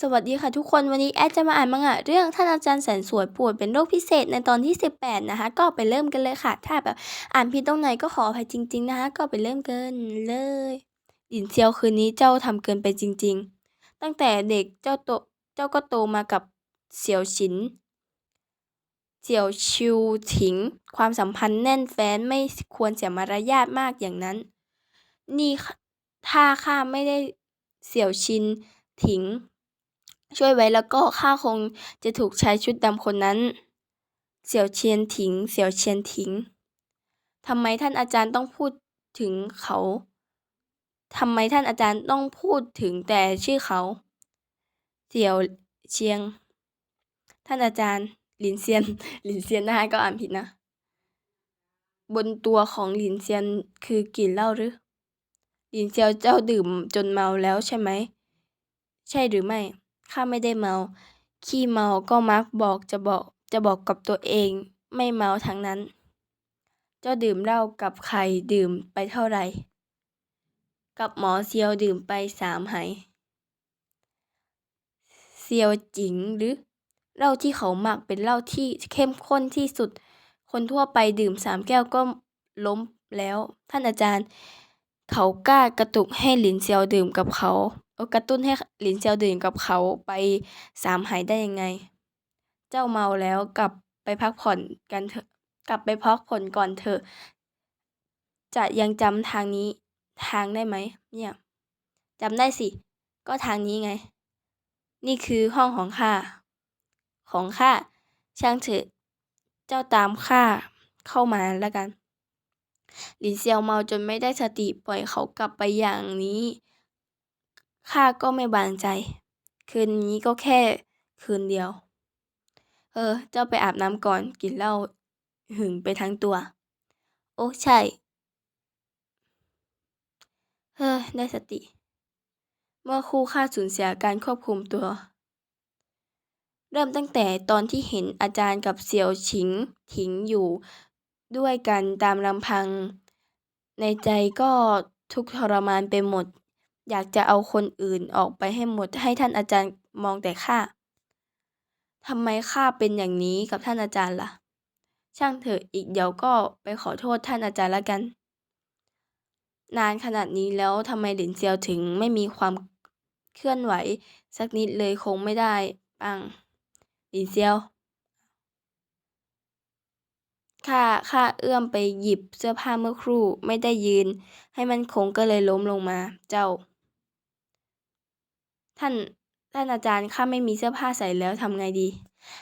สวัสดีค่ะทุกคนวันนี้แอดจะมาอ่านมังงะเรื่องท่านอาจารย์แสนสวยป่วยเป็นโรคพิเศษในตอนที่ 18 นะคะ ก็ไปเริ่มกันเลยค่ะ ถ้าแบบอ่านผิดตรงไหนก็ขออภัยจริง ๆ นะคะ ก็ไปเริ่มกันเลยหลินเซียวคืนนี้เจ้าทำเกินไปจริง ๆ ตั้งแต่เด็กเจ้าโตเจ้าก็โตมากับเสี่ยวฉินเสี่ยวชิวถิง ความสัมพันธ์แน่นแฟ้นไม่ควรเสียมารยาทมากอย่างนั้น นี่ถ้าข้าไม่ได้เสี่ยวชินถิง ช่วยไว้แล้วก็ข้าคงจะถูกชายชุดดำคนนั้น เสี่ยวเชียนถิง เสี่ยวเชียนถิงทำไมท่านอาจารย์ต้องพูดถึงเขาทำไมท่านอาจารย์ต้องพูดถึงแต่ชื่อเขา เสี่ยวเชียง ท่านอาจารย์หลินเซียนหลินเซียนนะคะก็อ่านผิดนะ บนตัวของหลินเซียนคือกลิ่นเหล้าหรือ หลินเซียวเจ้าดื่มจนเมาแล้วใช่ไหม ใช่หรือไม่ ข้าไม่ได้เมา ขี้เมาก็มักบอกจะบอกจะบอกกับตัวเอง ไม่เมาทั้งนั้น เจ้าดื่มเหล้ากับใครดื่มไปเท่าไหร่ กับหมอเซียวดื่มไปสามไหเซียวจิงหรือเหล้าที่เขาหมักเป็นเหล้าที่เข้มข้นที่สุด คนทั่วไปดื่มสามแก้วก็ล้มแล้ว ท่านอาจารย์ เขากล้ากระตุกให้หลินเซียวดื่มกับเขาเอา กระตุ้นให้หลินเซียวดื่มกับเขาไปสามหายได้ยังไง เจ้าเมาแล้วกลับไปพักผ่อนกันเถอะ กลับไปพักผ่อนก่อนเถอะ จะยังจำทางนี้ทางได้ไหม เนี่ยจำได้สิ ก็ทางนี้ไง นี่คือห้องของข้า ของข้า ช่างเถอะ เจ้าตามข้าเข้ามาแล้วกัน หลินเซียวเมาจนไม่ได้สติปล่อยเขากลับไปอย่างนี้ ข้าก็ไม่บางใจ คืนนี้ก็แค่คืนเดียว เออ เจ้าไปอาบน้ำก่อนกินเหล้าหึงไปทั้งตัว โอ้ใช่ เฮ้อได้สติ เมื่อครู่ข้าสูญเสียการควบคุมตัว เริ่มตั้งแต่ตอนที่เห็นอาจารย์กับเสี่ยวฉิงถิงอยู่ด้วยกันตามลำพัง ในใจก็ทุกทรมานไปหมด อยากจะเอาคนอื่นออกไปให้หมดให้ท่านอาจารย์มองแต่ข้าทำไมข้าเป็นอย่างนี้กับท่านอาจารย์ล่ะ ช่างเถอะอีกเดี๋ยวก็ไปขอโทษท่านอาจารย์ละกัน นานขนาดนี้แล้วทำไมหลินเซียวถึงไม่มีความเคลื่อนไหว สักนิดเลยคงไม่ได้ปังหลินเซียวข้าข้าเอื้อมไปหยิบเสื้อผ้าเมื่อครู่ไม่ได้ยืน ให้มันคงก็เลยล้มลงมา เจ้า ท่านท่านอาจารย์ข้าไม่มีเสื้อผ้าใส่แล้วทำไงดี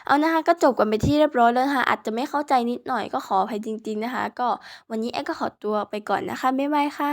เอานะคะก็จบกันไปที่เรียบร้อยแล้วนะคะอาจจะไม่เข้าใจนิดหน่อยก็ขออภัยจริง ๆนะคะ ก็วันนี้แอดก็ขอตัวไปก่อนนะคะบ๊ายบายค่ะ